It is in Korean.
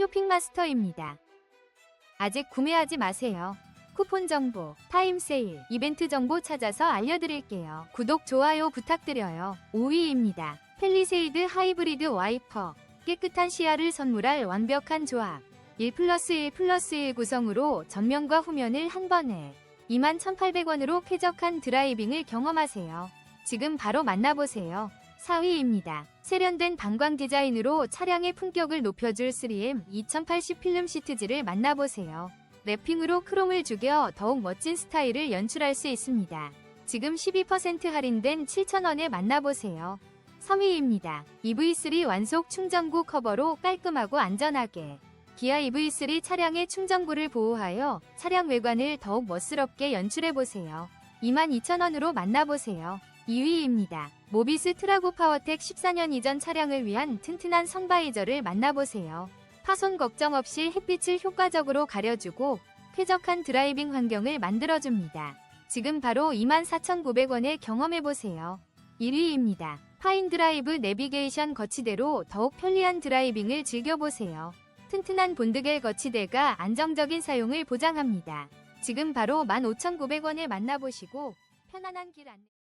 쇼핑마스터입니다. 아직 구매하지 마세요. 쿠폰 정보, 타임 세일, 이벤트 정보 찾아서 알려드릴게요. 구독, 좋아요 부탁드려요. 5위입니다. 펠리세이드 하이브리드 와이퍼. 깨끗한 시야를 선물할 완벽한 조합. 1 플러스 1 플러스 1 구성으로 전면과 후면을 한 번에 21,800원으로 쾌적한 드라이빙을 경험하세요. 지금 바로 만나보세요. 4위입니다. 세련된 방광 디자인으로 차량의 품격을 높여줄 3M 2080 필름 시트지를 만나보세요. 랩핑으로 크롬을 죽여 더욱 멋진 스타일을 연출할 수 있습니다. 지금 12% 할인된 7,000원에 만나보세요. 3위입니다. EV3 완속 충전구 커버로 깔끔하고 안전하게 기아 EV3 차량의 충전구를 보호하여 차량 외관을 더욱 멋스럽게 연출해보세요. 22,000원으로 만나보세요. 2위입니다. 모비스 트라고 파워텍 14년 이전 차량을 위한 튼튼한 선바이저를 만나보세요. 파손 걱정 없이 햇빛을 효과적으로 가려주고 쾌적한 드라이빙 환경을 만들어줍니다. 지금 바로 24,900원에 경험해보세요. 1위입니다. 파인드라이브 내비게이션 거치대로 더욱 편리한 드라이빙을 즐겨보세요. 튼튼한 본드겔 거치대가 안정적인 사용을 보장합니다. 지금 바로 15,900원에 만나보시고 편안한 길 안내